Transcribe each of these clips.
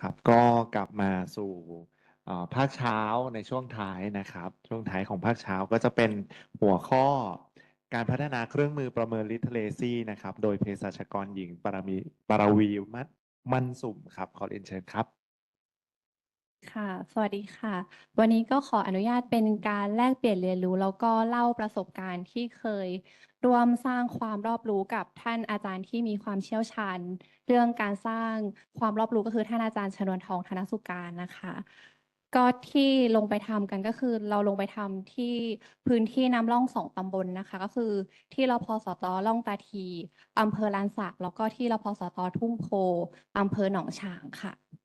ครับ ก็กลับมาสู่เอ่อภาคเช้าในช่วงท้ายนะครับ ช่วงท้ายของภาคเช้าก็จะเป็นหัวข้อการพัฒนาเครื่องมือประเมิน literacy นะครับ โดยเภสัชกรหญิงปรมีปรวีมัดมันสุ่มครับ ขอเรียนเชิญครับ ค่ะ สวัสดีค่ะ วันนี้ก็ขออนุญาตเป็นการแลกเปลี่ยนเรียนรู้ แล้วก็เล่าประสบการณ์ที่เคย ร่วมสร้างความรอบรู้กับท่านอาจารย์ที่มีความเชี่ยวชาญ เรื่องการสร้างความรอบรู้ก็คือท่านอาจารย์ชนวนทองธนสุการนะคะ ก็ที่ลงไปทำกันก็คือเราลงไปทำที่พื้นที่น้ำร่องสองตำบลนะคะ ก็คือที่รพสตร่องตาทีอำเภอลานสักแล้วก็ที่รพสตทุ่งโพอำเภอหนองฉางค่ะ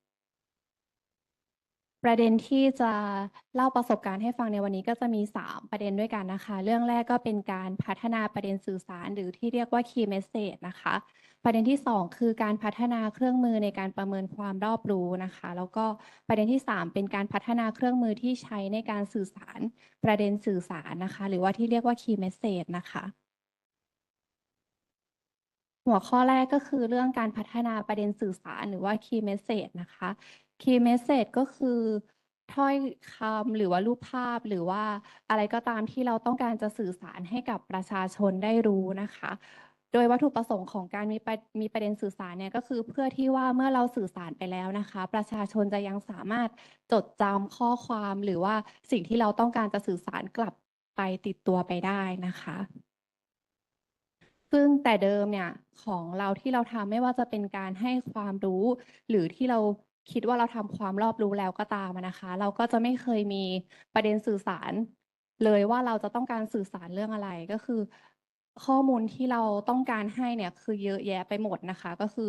ประเด็นที่จะเล่าประสบการณ์ให้ฟังในวันนี้ก็จะมี 3 ประเด็นด้วยกันนะคะ เรื่องแรกก็เป็นการพัฒนาประเด็นสื่อสาร หรือที่เรียกว่า key message นะคะ ประเด็นที่ 2 คือการพัฒนาเครื่องมือในการประเมินความรอบรู้นะคะ แล้วก็ประเด็นที่ 3 เป็นการพัฒนาเครื่องมือที่ใช้ในการสื่อสารประเด็นสื่อสารนะคะ หรือว่าที่เรียกว่า key message นะคะหัวข้อแรกก็คือเรื่องการพัฒนาประเด็นสื่อสารหรือว่า key message นะคะ key message ก็คือถ้อยคำหรือว่ารูปภาพหรือว่าอะไรก็ตามที่เราต้องการจะสื่อสารให้กับประชาชนได้รู้นะคะ โดยวัตถุประสงค์ของการมีประมีประเด็นสื่อสารเนี่ยก็คือเพื่อที่ว่าเมื่อเราสื่อสารไปแล้วนะคะ ประชาชนจะยังสามารถจดจำข้อความหรือว่าสิ่งที่เราต้องการจะสื่อสารกลับไปติดตัวไปได้นะคะ ซึ่งแต่เดิมเนี่ยของเราที่เราทำไม่ว่าจะเป็นการให้ความรู้ หรือที่เรา คิดว่าเราทำความรอบรู้แล้วก็ตามนะคะ เราก็จะไม่เคยมีประเด็นสื่อสาร เลยว่าเราจะต้องการสื่อสารเรื่องอะไรก็คือ ข้อมูลที่เราต้องการให้เนี่ยคือเยอะแยะไปหมดนะคะ ก็คือ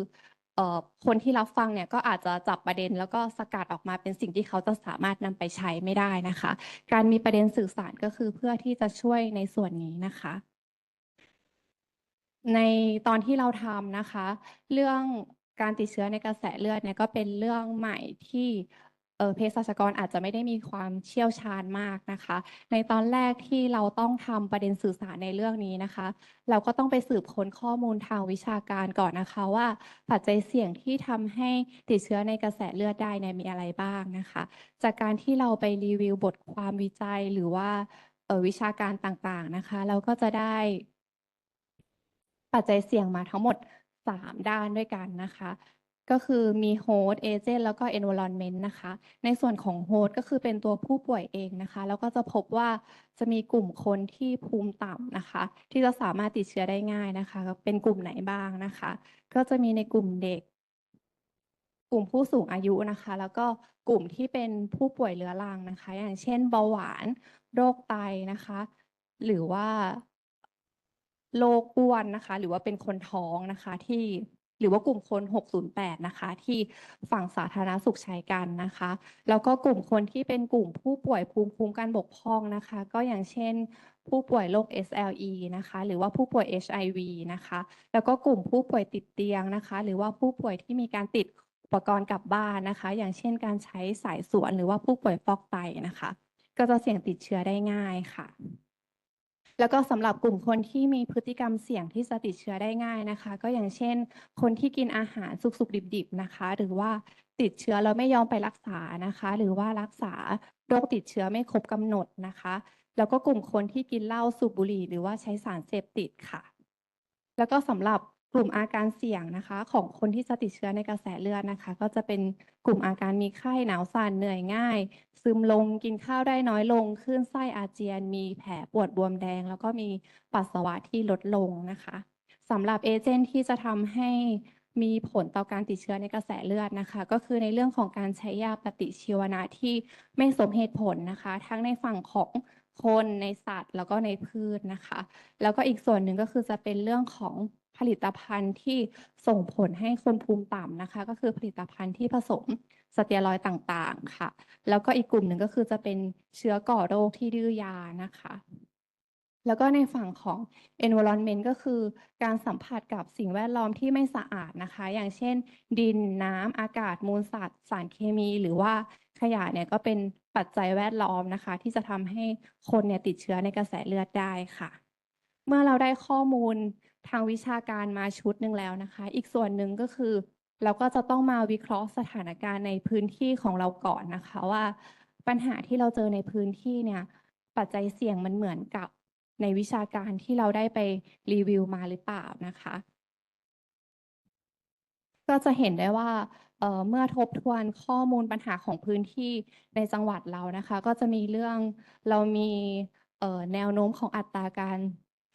คนที่รับฟังเนี่ยก็อาจจะจับประเด็นแล้วก็สกัดออกมาเป็นสิ่งที่เขาจะสามารถนำไปใช้ไม่ได้นะคะ การมีประเด็นสื่อสารก็คือเพื่อที่จะช่วยในส่วนนี้นะคะ ในตอนที่เราทำนะคะ เรื่อง การติดเชื้อในกระแสเลือดเนี่ยก็เป็นเรื่องใหม่ที่เภสัชกรอาจจะไม่ได้มีความเชี่ยวชาญมากนะคะ ในตอนแรกที่เราต้องทำประเด็นสื่อสารในเรื่องนี้นะคะ เราก็ต้องไปสืบค้นข้อมูลทางวิชาการก่อนนะคะว่าปัจจัยเสี่ยงที่ทำให้ติดเชื้อในกระแสเลือดได้เนี่ยมีอะไรบ้างนะคะ จากการที่เราไปรีวิวบทความวิจัยหรือว่าวิชาการต่างๆนะคะ เราก็จะได้ปัจจัยเสี่ยงมาทั้งหมด 3 ด้านด้วยกันนะคะ ก็คือมีโฮสต์เอเจนต์แล้วก็ environment นะคะ ในส่วนของโฮสต์ก็คือเป็นตัวผู้ป่วยเองนะคะ แล้วก็จะพบว่าจะมีกลุ่มคนที่ภูมิต่ำนะคะ ที่จะสามารถติดเชื้อได้ง่ายนะคะ เป็นกลุ่มไหนบ้างนะคะ ก็จะมีในกลุ่มเด็ก กลุ่มผู้สูงอายุนะคะ แล้วก็กลุ่มที่เป็นผู้ป่วยเรื้อรังนะคะ อย่างเช่นเบาหวาน โรคไตนะคะ หรือว่า โรคอ้วนนะคะ หรือว่าเป็นคนท้องนะคะที่หรือว่ากลุ่มคน 608 นะคะ ที่ฝั่งสาธารณสุขใช้กันนะคะ แล้วก็กลุ่มคนที่เป็นกลุ่มผู้ป่วยภูมิคุ้มกันบกพร่องนะคะ ก็อย่างเช่น ผู้ป่วยโรค SLE นะคะ หรือว่าผู้ป่วย HIV นะคะ แล้วก็กลุ่มผู้ป่วยติดเตียงนะคะ หรือว่าผู้ป่วยที่มีการติดอุปกรณ์กลับบ้านนะคะ อย่างเช่น การใช้สายสวนหรือว่าผู้ป่วยฟอกไตนะคะ ก็จะเสี่ยงติดเชื้อได้ง่ายค่ะ แล้วก็สำหรับกลุ่มคนที่มีพฤติกรรมเสี่ยงที่จะติดเชื้อได้ง่ายนะคะ ก็อย่างเช่น คนที่กินอาหารสุกๆดิบๆนะคะ หรือว่าติดเชื้อแล้วไม่ยอมไปรักษานะคะ หรือว่ารักษาโรคติดเชื้อไม่ครบกำหนดนะคะ แล้วก็กลุ่มคนที่กินเหล้าสูบบุหรี่ หรือว่าใช้สารเสพติดค่ะ แล้วก็สำหรับ กลุ่มอาการเสี่ยงนะคะ ของคนที่จะติดเชื้อในกระแสเลือดนะคะ ก็จะเป็นกลุ่มอาการมีไข้หนาวสั่นเหนื่อยง่าย ซึมลงกินข้าวได้น้อยลงคลื่นไส้อาเจียน มีแผลปวดบวมแดง แล้วก็มีปัสสาวะที่ลดลงนะคะสำหรับเอเจนต์ที่จะทำให้มีผลต่อการติดเชื้อในกระแสเลือดนะคะ ก็คือในเรื่องของการใช้ยาปฏิชีวนะที่ไม่สมเหตุผลนะคะ ทั้งในฝั่งของคนในสัตว์ แล้วก็ในพืชนะคะ แล้วก็อีกส่วนหนึ่งก็คือจะเป็นเรื่องของ ผลิตภัณฑ์ที่ส่งผลให้คนภูมิต่ำนะคะ ก็คือผลิตภัณฑ์ที่ผสมสเตียรอยต่างๆค่ะ แล้วก็อีกกลุ่มหนึ่งก็คือจะเป็นเชื้อก่อโรคที่ดื้อยานะคะ แล้วก็ในฝั่งของ environment ก็คือการสัมผัสกับสิ่งแวดล้อมที่ไม่สะอาดนะคะ อย่างเช่น ดินน้ำอากาศมูลสัตว์ สารเคมี หรือว่าขยะเนี่ยก็เป็นปัจจัยแวดล้อมนะคะ ที่จะทำให้คนเนี่ยติดเชื้อในกระแสเลือดได้ค่ะ เมื่อเราได้ข้อมูล ทางวิชาการมาชุดหนึ่งแล้วนะคะ อีกส่วนหนึ่งก็คือ เราก็จะต้องมาวิเคราะห์สถานการณ์ในพื้นที่ของเราก่อนนะคะว่า ปัญหาที่เราเจอในพื้นที่เนี่ย ปัจจัยเสี่ยงมันเหมือนกับในวิชาการที่เราได้ไปรีวิวมาหรือเปล่านะคะ ก็จะเห็นได้ว่าเเมื่อทบทวนข้อมูลปัญหาของพื้นที่ในจังหวัดเรานะคะ ก็จะมีเรื่องเรามีแนวโน้มของอัตราการ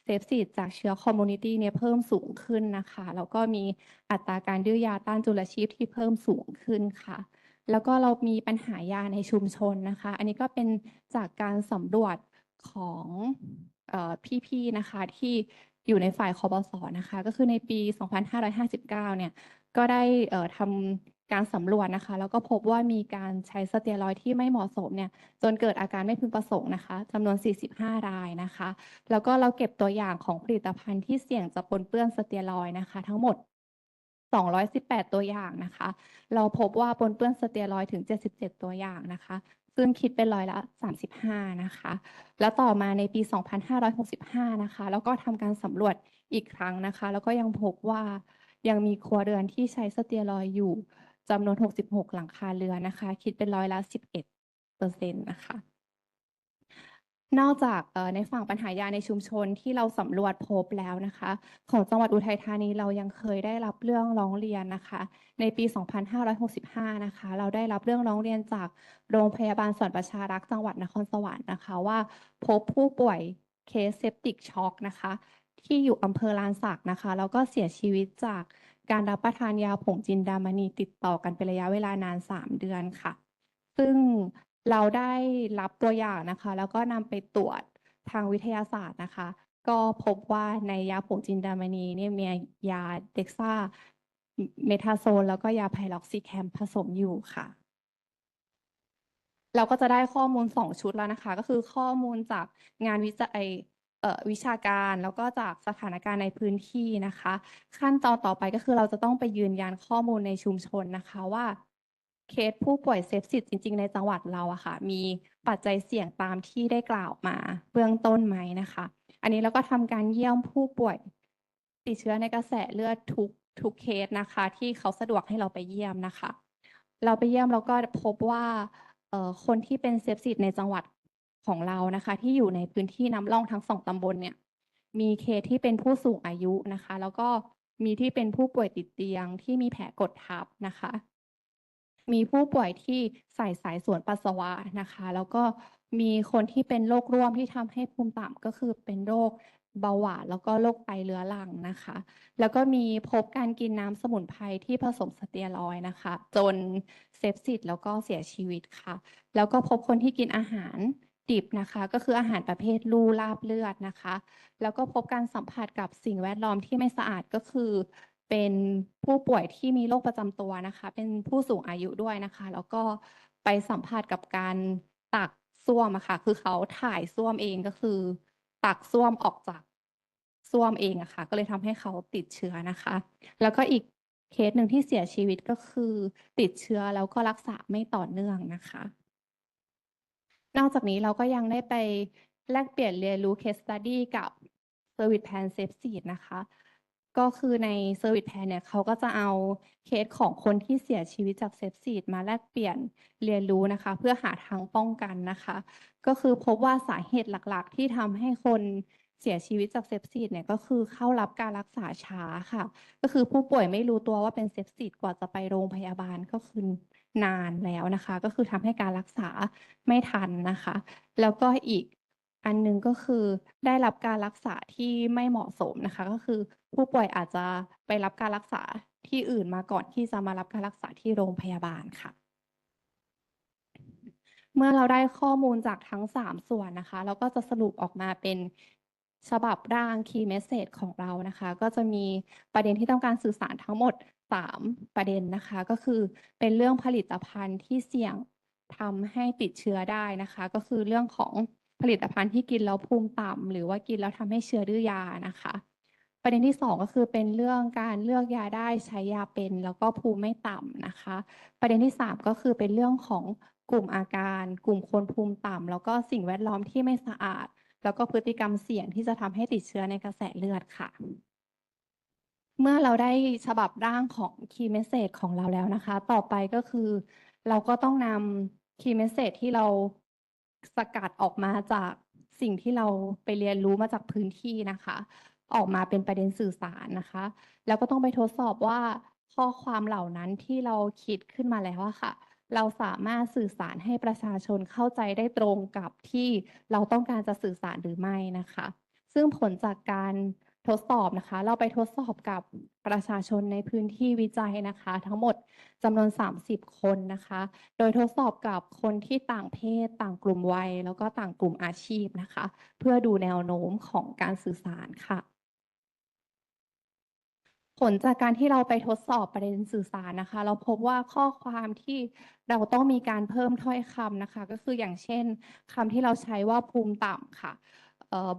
เซฟซีดจากเชื้อคอมมูนิตี้เนี่ยเพิ่มสูงขึ้นนะคะ แล้วก็มีอัตราการดื้อยาต้านจุลชีพที่เพิ่มสูงขึ้นค่ะ แล้วก็เรามีปัญหายาในชุมชนนะคะ อันนี้ก็เป็นจากการสำรวจของออพี่ๆนะคะที่อยู่ในฝ่ายคอปสนะคะ ก็คือในปี 2559 เนี่ย ก็ได้ทำ การสำรวจนะคะ แล้วก็พบว่ามีการใช้สเตียรอยที่ไม่เหมาะสมเนี่ยจนเกิดอาการไม่พึงประสงค์นะคะจำนวน 45 รายนะคะ แล้วก็เราเก็บตัวอย่างของผลิตภัณฑ์ที่เสี่ยงจะปนเปื้อนสเตียรอยนะคะ ทั้งหมด 218 ตัวอย่างนะคะ เราพบว่าปนเปื้อนสเตียรอยด์ถึง 77 ตัวอย่างนะคะซึ่งคิดเป็นร้อยละ 35 นะคะ แล้วต่อมาในปี 2565 นะคะ แล้วก็ทำการสำรวจอีกครั้งนะคะ แล้วก็ยังพบว่ายังมีครัวเรือนที่ใช้สเตียรอยอยู่ จำนวน 66 หลังคาเรือนนะคะ คิดเป็นร้อยละ 11เปอร์เซ็นต์นะคะ นอกจากในฝั่งปัญหายาในชุมชนที่เราสำรวจพบแล้วนะคะ ของจังหวัดอุทัยธานีเรายังเคยได้รับเรื่องร้องเรียนนะคะ ในปี 2565 นะคะ เราได้รับเรื่องร้องเรียนจากโรงพยาบาลสวนประชารักษ์จังหวัดนครสวรรค์นะคะ ว่าพบผู้ป่วยเคสเซปติกช็อกนะคะ ที่อยู่อำเภอลานสักนะคะแล้วก็เสียชีวิตจาก การรับประทานยาผงจินดามณีติดต่อกันเป็นระยะเวลานาน 3 เดือนค่ะ ซึ่งเราได้รับตัวอย่างนะคะ แล้วก็นำไปตรวจทางวิทยาศาสตร์นะคะ ก็พบว่าในยาผงจินดามณีเนี่ยมียาเด็กซ่าเมทาโซน แล้วก็ยาไพล็อกซิแคมผสมอยู่ค่ะ เราก็จะได้ข้อมูลสองชุดแล้วนะคะ ก็คือข้อมูลจากงานวิจัย วิชาการแล้วก็จากสถานการณ์ในพื้นที่นะคะ ขั้นตอนต่อไปก็คือเราจะต้องไปยืนยันข้อมูลในชุมชนนะคะว่าเคสผู้ป่วยเซฟซิตจริง ๆ ในจังหวัดเราอะค่ะ มีปัจจัยเสี่ยงตามที่ได้กล่าวมาเบื้องต้นไหมนะคะ อันนี้เราก็ทำการเยี่ยมผู้ป่วย ติดเชื้อในกระแสเลือดทุกทุกเคสนะคะ ที่เขาสะดวกให้เราไปเยี่ยมนะคะ เราไปเยี่ยมเราก็พบว่าคนที่เป็นเซฟซิตในจังหวัด ของเรานะคะ ที่อยู่ในพื้นที่น้ำร่องทั้งสองตำบลเนี่ย มีเคสที่เป็นผู้สูงอายุนะคะ แล้วก็มีที่เป็นผู้ป่วยติดเตียงที่มีแผลกดทับนะคะ มีผู้ป่วยที่ใส่สายส่วนปัสสาวะนะคะ แล้วก็มีคนที่เป็นโรคร่วมที่ทำให้ภูมิต่ำก็คือเป็นโรคเบาหวานแล้วก็โรคไตเรื้อรังนะคะ แล้วก็มีพบการกินน้ำสมุนไพรที่ผสมสเตียรอยนะคะ จนเซปซิสแล้วก็เสียชีวิตค่ะ แล้วก็พบคนที่กินอาหาร ดิบนะคะ ก็คืออาหารประเภทลู่ลาบเลือดนะคะ แล้วก็พบการสัมผัสกับสิ่งแวดล้อมที่ไม่สะอาดก็คือ เป็นผู้ป่วยที่มีโรคประจำตัวนะคะ เป็นผู้สูงอายุด้วยนะคะ แล้วก็ไปสัมผัสกับการตักส้วมอะค่ะ คือเขาถ่ายส้วมเองก็คือ ตักส้วมออกจากส้วมเองอะค่ะ ก็เลยทำให้เขาติดเชื้อนะคะ แล้วก็อีกเคสหนึ่งที่เสียชีวิตก็คือ ติดเชื้อแล้วก็รักษาไม่ต่อเนื่องนะคะ นอกจากนี้เราก็ยังได้ไปแลกเปลี่ยนเรียนรู้ case study กับ Service Plan Safe Seed นะคะ ก็คือใน Service Plan เนี่ยเขาก็จะเอาเคสของคนที่เสียชีวิตจากเซฟซีดมาแลกเปลี่ยนเรียนรู้นะคะ เพื่อหาทางป้องกันนะคะ ก็คือพบว่าสาเหตุหลักๆ ที่ทำให้คนเสียชีวิตจากเซฟซีดเนี่ยก็คือเข้ารับการรักษาช้าค่ะ ก็คือผู้ป่วยไม่รู้ตัวว่าเป็นเซฟซีดกว่าจะไปโรงพยาบาลก็คือ นานแล้วนะคะ ก็คือทำให้การรักษาไม่ทันนะคะ แล้วก็อีกอันหนึงก็คือได้รับการรักษาที่ไม่เหมาะสมนะคะ ก็คือผู้ป่วยอาจจะไปรับการรักษาที่อื่นมาก่อนที่จะมารับการรักษาที่โรงพยาบาลค่ะ เมื่อเราได้ข้อมูลจากทั้ง 3 ส่วนนะคะ เราก็จะสรุปออกมาเป็นฉบับร่าง Key Message ของเรานะคะ ก็จะมีประเด็นที่ต้องการสื่อสารทั้งหมด 3 ประเด็นนะคะ ก็คือเป็นเรื่องผลิตภัณฑ์ที่เสี่ยงทำให้ติดเชื้อได้นะคะ ก็คือเรื่องของผลิตภัณฑ์ที่กินแล้วภูมิต่ำหรือว่ากินแล้วทำให้เชื้อดื้อยานะคะ ประเด็นที่สองก็คือเป็นเรื่องการเลือกยาได้ใช้ยาเป็น แล้วก็ภูมิไม่ต่ำนะคะ ประเด็นที่สามก็คือเป็นเรื่องของกลุ่มอาการ กลุ่มคนภูมิต่ำแล้วก็สิ่งแวดล้อมที่ไม่สะอาด แล้วก็พฤติกรรมเสี่ยงที่จะทำให้ติดเชื้อในกระแสเลือดค่ะ เมื่อเราได้ฉบับร่างของ Key Message ของเราแล้วนะคะ ต่อไปก็คือ เราก็ต้องนำ Key Message ที่เราสกัดออกมาจากสิ่งที่เราไปเรียนรู้มาจากพื้นที่นะคะ ออกมาเป็นประเด็นสื่อสารนะคะ แล้วก็ต้องไปทดสอบว่าข้อความเหล่านั้นที่เราคิดขึ้นมาแล้วอะค่ะ เราสามารถสื่อสารให้ประชาชนเข้าใจได้ตรงกับที่เราต้องการจะสื่อสารหรือไม่นะคะ ซึ่งผลจากการ ทดสอบนะคะ เราไปทดสอบกับประชาชนในพื้นที่วิจัยนะคะ ทั้งหมดจำนวน 30 คนนะคะ โดยทดสอบกับคนที่ต่างเพศ ต่างกลุ่มวัย แล้วก็ต่างกลุ่มอาชีพนะคะ เพื่อดูแนวโน้มของการสื่อสารค่ะ ผลจากการที่เราไปทดสอบประเด็นสื่อสารนะคะ เราพบว่าข้อความที่เราต้องมีการเพิ่มถ้อยคำนะคะ ก็คืออย่างเช่นคำที่เราใช้ว่าภูมิต่ำค่ะ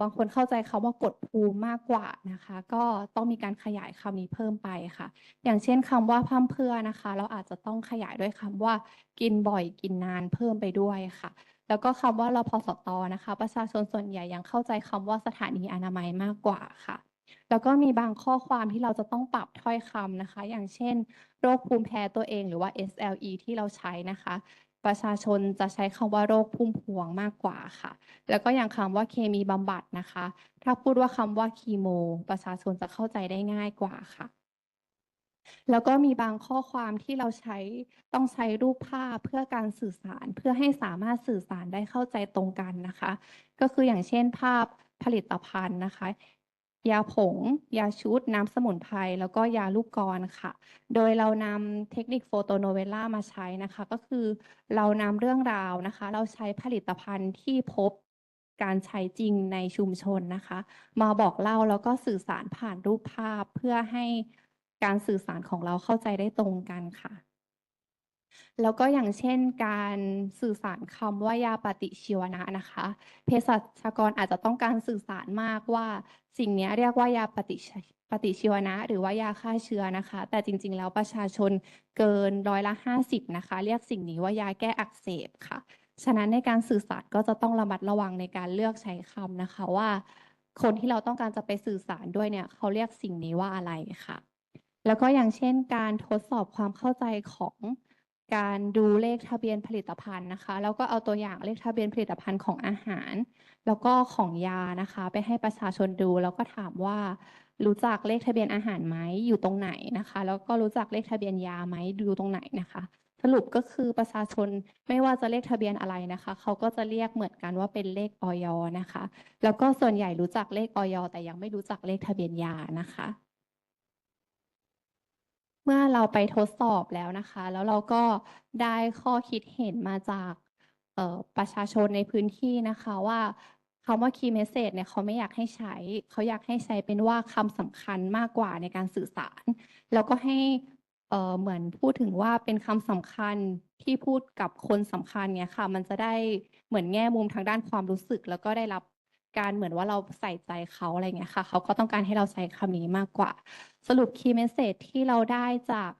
บางคนเข้าใจคำว่ากดภูมิมากกว่านะคะ ก็ต้องมีการขยายคำนี้เพิ่มไปค่ะ อย่างเช่นคำว่าพร่ำเพื่อนะคะ เราอาจจะต้องขยายด้วยคำว่ากินบ่อยกินนานเพิ่มไปด้วยค่ะ แล้วก็คำว่าเราพอสตอนะคะ ประชาชนส่วนใหญ่ยังเข้าใจคำว่าสถานีอนามัยมากกว่าค่ะ แล้วก็มีบางข้อความที่เราจะต้องปรับถ้อยคำนะคะ อย่างเช่น โรคภูมิแพ้ตัวเองหรือว่า SLE ที่เราใช้นะคะ ประชาชนจะใช้คำว่าโรคพุ่มพวงมากกว่าค่ะ แล้วก็อย่างคำว่าเคมีบำบัดนะคะ ถ้าพูดว่าคำว่าคีโม ประชาชนจะเข้าใจได้ง่ายกว่าค่ะ แล้วก็มีบางข้อความที่เราใช้ต้องใช้รูปภาพเพื่อการสื่อสารเพื่อให้สามารถสื่อสารได้เข้าใจตรงกันนะคะ ก็คืออย่างเช่นภาพผลิตภัณฑ์นะคะ ยาผง ยาชุด น้ำสมุนไพร แล้วก็ยาลูกกลอนค่ะ โดยเรานำเทคนิคโฟโตโนเวล่ามาใช้นะคะ ก็คือเรานำเรื่องราวนะคะ เราใช้ผลิตภัณฑ์ที่พบการใช้จริงในชุมชนนะคะ มาบอกเล่าแล้วก็สื่อสารผ่านรูปภาพเพื่อให้การสื่อสารของเราเข้าใจได้ตรงกันค่ะ แล้วก็อย่างเช่นการสื่อสารคำว่ายาปฏิชีวนะนะคะเภสัชกรอาจจะต้องการสื่อสารมากว่า สิ่งนี้เรียกว่ายาปฏิชปฏิชีวนะ หรือว่ายาฆ่าเชื้อนะคะ แต่จริง ๆ แล้วประชาชนเกินร้อยละห้าสิบนะคะ เรียกสิ่งนี้ว่ายาแก้อักเสบค่ะ ฉะนั้นในการสื่อสารก็จะต้องระมัดระวังในการเลือกใช้คำนะคะว่า คนที่เราต้องการจะไปสื่อสารด้วยเนี่ยเขาเรียกสิ่งนี้ว่าอะไรค่ะ แล้วก็อย่างเช่น การทดสอบความเข้าใจของ การดูเลขทะเบียนผลิตภัณฑ์นะคะ แล้วก็เอาตัวอย่างเลขทะเบียนผลิตภัณฑ์ของอาหาร แล้วก็ของยานะคะ ไปให้ประชาชนดู แล้วก็ถามว่า รู้จักเลขทะเบียนอาหารไหมอยู่ตรงไหนนะคะ แล้วก็รู้จักเลขทะเบียนยาไหมดูตรงไหนนะคะ สรุปก็คือประชาชนไม่ว่าจะเลขทะเบียนอะไรนะคะเขาก็จะเรียกเหมือนกันว่าเป็นเลขออยนะคะ แล้วก็ส่วนใหญ่รู้จักเลขออยแต่ยังไม่รู้จักเลขทะเบียนยานะคะ เมื่อเราไปทดสอบแล้วนะคะ แล้วเราก็ได้ข้อคิดเห็นมาจากประชาชนในพื้นที่นะคะว่าคำว่า key message เนี่ยเขาไม่อยากให้ใช้ เขาอยากให้ใช้เป็นว่าคำสำคัญมากกว่าในการสื่อสาร แล้วก็ให้เหมือนพูดถึงว่าเป็นคำสำคัญที่พูดกับคนสำคัญเนี่ยค่ะ มันจะได้เหมือนแง่มุมทางด้านความรู้สึก แล้วก็ได้รับ การเหมือนว่าเราใส่ใจเขาอะไรเงี้ยค่ะ เขาก็ต้องการให้เราใช้คำนี้มากกว่า สรุป key message ที่เราได้จาก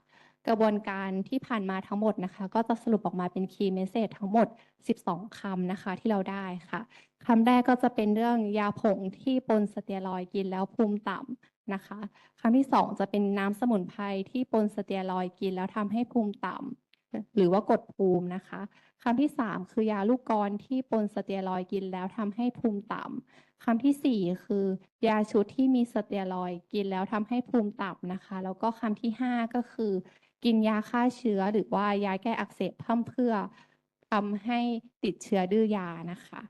กระบวนการที่ผ่านมาทั้งหมดนะคะ ก็จะสรุปออกมาเป็น key message ทั้งหมด 12 คำนะคะที่เราได้ค่ะคำแรกก็จะเป็นเรื่องยาผงที่ปนสเตียรอยด์กินแล้วภูมิต่ำนะคะคำที่สองจะเป็นน้ำสมุนไพรที่ปนสเตียรอยด์กินแล้วทำให้ภูมิต่ำ หรือว่ากดภูมินะคะคำที่สามคือยาลูกกลอนที่ปนสเตียรอยกินแล้วทำให้ภูมิต่ำคำที่สี่คือยาชุดที่มีสเตียรอยกินแล้วทำให้ภูมิต่ำนะคะ แล้วก็คำที่ห้าก็คือ กินยาฆ่าเชื้อหรือว่ายาแก้อักเสบเพร่ำเพื่อทำให้ติดเชื้อดื้อยานะคะ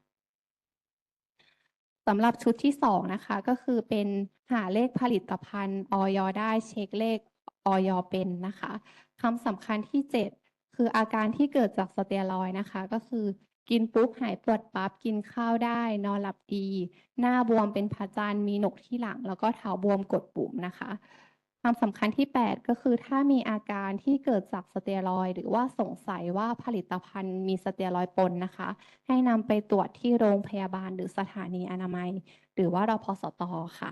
สำหรับชุดที่สองนะคะก็คือเป็นหาเลขผลิตภัณฑ์ออยได้เช็คเลขออยเป็นนะคะคำสำคัญที่เจ็ด คืออาการที่เกิดจากสเตียรอยนะคะ ก็คือกินปุ๊บหายปวดปั๊บกินข้าวได้ นอนหลับดี หน้าบวมเป็นพระจันทร์มีหนกที่หลัง แล้วก็เท้าบวมกดปุ่มนะคะความสำคัญที่ 8 ก็คือถ้ามีอาการที่เกิดจากสเตียรอยหรือว่าสงสัยว่าผลิตภัณฑ์มีสเตียรอยปนนะคะ ให้นำไปตรวจที่โรงพยาบาลหรือสถานีอนามัย หรือว่ารพสตค่ะ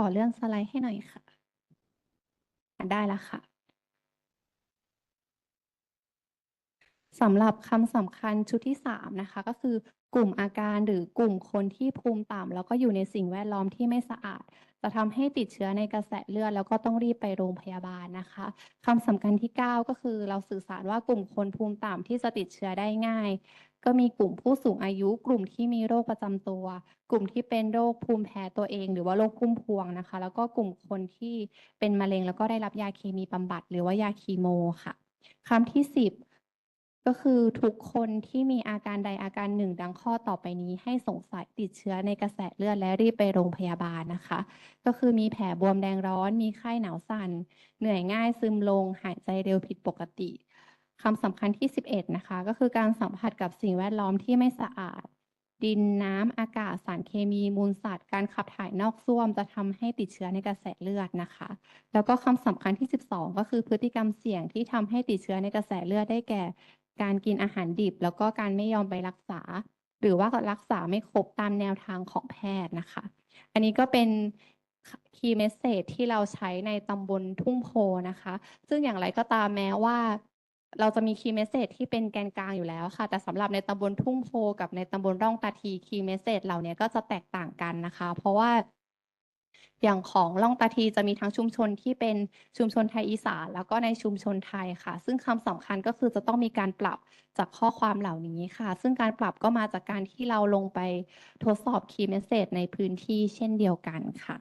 อเลื่อนสไลด์ให้หน่อยค่ะ ได้แล้วค่ะสำหรับคำสำคัญชุดที่สามนะคะ ก็คือกลุ่มอาการหรือกลุ่มคนที่ภูมิต่ำแล้วก็อยู่ในสิ่งแวดล้อมที่ไม่สะอาด จะทำให้ติดเชื้อในกระแสเลือดแล้วก็ต้องรีบไปโรงพยาบาลนะคะคำสำคัญที่ 9 ก็คือเราสื่อสารว่ากลุ่มคนภูมิต่ำที่จะติดเชื้อได้ง่าย ก็มีกลุ่มผู้สูงอายุ กลุ่มที่มีโรคประจำตัว กลุ่มที่เป็นโรคภูมิแพ้ตัวเอง หรือว่าโรคพุ่มพวงนะคะ แล้วก็กลุ่มคนที่เป็นมะเร็งแล้วก็ได้รับยาเคมีบำบัด หรือว่ายาคีโมค่ะคำที่ 10 ก็คือทุกคนที่มีอาการใดอาการหนึ่งดังข้อต่อไปนี้ ให้สงสัยติดเชื้อในกระแสเลือดและรีบไปโรงพยาบาลนะคะ ก็คือมีแผลบวมแดงร้อน มีไข้หนาวสั่น เหนื่อยง่ายซึมลง หายใจเร็วผิดปกติ คำสำคัญที่ 11 นะคะ ก็คือการสัมผัสกับสิ่งแวดล้อมที่ไม่สะอาด ดินน้ำอากาศสารเคมีมูลสัตว์ การขับถ่ายนอกส้วมจะทำให้ติดเชื้อในกระแสเลือดนะคะ แล้วก็คำสำคัญที่ 12 ก็คือพฤติกรรมเสี่ยงที่ทำให้ติดเชื้อในกระแสเลือดได้แก่ การกินอาหารดิบ แล้วก็การไม่ยอมไปรักษา หรือว่ารักษาไม่ครบตามแนวทางของแพทย์นะคะ อันนี้ก็เป็นคีย์เมสเซจที่เราใช้ในตำบลทุ่งโพนะคะ ซึ่งอย่างไรก็ตามแม้ว่า เราจะมีคีย์เมสเซจที่เป็นแกนกลางอยู่แล้วค่ะ แต่สำหรับในตำบลทุ่งโพกับในตำบลร่องตาทีคีย์เมสเซจเหล่านี้ก็จะแตกต่างกันนะคะ เพราะว่าอย่างของล่องตาทีจะมีทั้งชุมชนที่เป็นชุมชนไทยอีสานแล้วก็ในชุมชนไทยค่ะ ซึ่งคำสำคัญก็คือจะต้องมีการปรับจากข้อความเหล่านี้ค่ะ ซึ่งการปรับก็มาจากการที่เราลงไปทดสอบคีย์เมสเซจในพื้นที่เช่นเดียวกันค่ะ